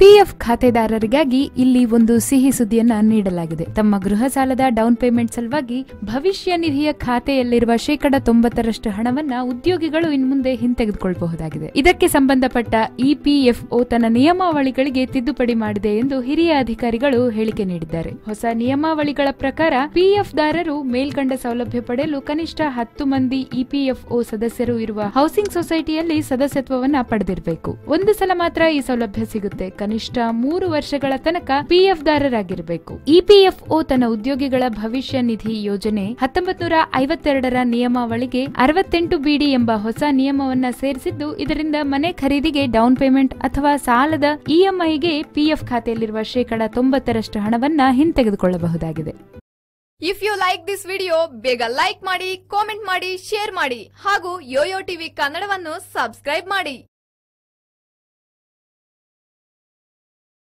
PF ಖಾತೆದಾರರಿಗಾಗಿ ಇಲ್ಲಿ ಒಂದು ಸಿಹಿ ಸುದ್ದಿಯನ್ನ ನೀಡಲಾಗಿದೆ. ತಮ್ಮ ಗೃಹ ಸಾಲದ ಡೌನ್ ಪೇಮೆಂಟ್ ಸಲುವಾಗಿ ಭವಿಷ್ಯ ನಿಧಿಯ ಖಾತೆಯಲ್ಲಿರುವ ಶೇಕಡ ತೊಂಬತ್ತರಷ್ಟು ಹಣವನ್ನ ಉದ್ಯೋಗಿಗಳು ಇನ್ಮುಂದೆ ಹಿಂತೆಗೆದುಕೊಳ್ಳಬಹುದಾಗಿದೆ. ಇದಕ್ಕೆ ಸಂಬಂಧಪಟ್ಟ ಇಪಿಎಫ್ಒ ತನ್ನ ನಿಯಮಾವಳಿಗಳಿಗೆ ತಿದ್ದುಪಡಿ ಮಾಡಿದೆ ಎಂದು ಹಿರಿಯ ಅಧಿಕಾರಿಗಳು ಹೇಳಿಕೆ ನೀಡಿದ್ದಾರೆ. ಹೊಸ ನಿಯಮಾವಳಿಗಳ ಪ್ರಕಾರ ಪಿಎಫ್ದಾರರು ಮೇಲ್ಕಂಡ ಸೌಲಭ್ಯ ಪಡೆಯಲು ಕನಿಷ್ಠ ಹತ್ತು ಮಂದಿ ಇಪಿಎಫ್ಒ ಸದಸ್ಯರು ಇರುವ ಹೌಸಿಂಗ್ ಸೊಸೈಟಿಯಲ್ಲಿ ಸದಸ್ಯತ್ವವನ್ನ ಪಡೆದಿರಬೇಕು. ಒಂದು ಸಲ ಮಾತ್ರ ಈ ಸೌಲಭ್ಯ ಸಿಗುತ್ತೆ. ಕನಿಷ್ಠ ಮೂರು ವರ್ಷಗಳ ತನಕ ಪಿಎಫ್ ದಾರರಾಗಿರಬೇಕು ಇಪಿಎಫ್ಒ ತನ್ನ ಉದ್ಯೋಗಿಗಳ ಭವಿಷ್ಯ ನಿಧಿ ಯೋಜನೆ ಹತ್ತೊಂಬತ್ ನೂರ ಐವತ್ತೆರಡರ ನಿಯಮಾವಳಿಗೆ ಅರವತ್ತೆಂಟು ಬಿಡಿ ಎಂಬ ಹೊಸ ನಿಯಮವನ್ನ ಸೇರಿಸಿದ್ದು, ಇದರಿಂದ ಮನೆ ಖರೀದಿಗೆ ಡೌನ್ ಪೇಮೆಂಟ್ ಅಥವಾ ಸಾಲದ ಇಎಂಐಗೆ ಪಿಎಫ್ ಖಾತೆಯಲ್ಲಿರುವ ಶೇಕಡ ತೊಂಬತ್ತರಷ್ಟು ಹಣವನ್ನ ಹಿಂತೆಗೆದುಕೊಳ್ಳಬಹುದಾಗಿದೆ. If you like this video ಬೇಗ ಲೈಕ್ ಮಾಡಿ ಕಾಮೆಂಟ್ ಮಾಡಿ ಶೇರ್ ಮಾಡಿ ಹಾಗೂ ಯೋಯೋ ಟಿವಿ ಕನ್ನಡವನ್ನು ಸಬ್ಸ್ಕ್ರೈಬ್ ಮಾಡಿ.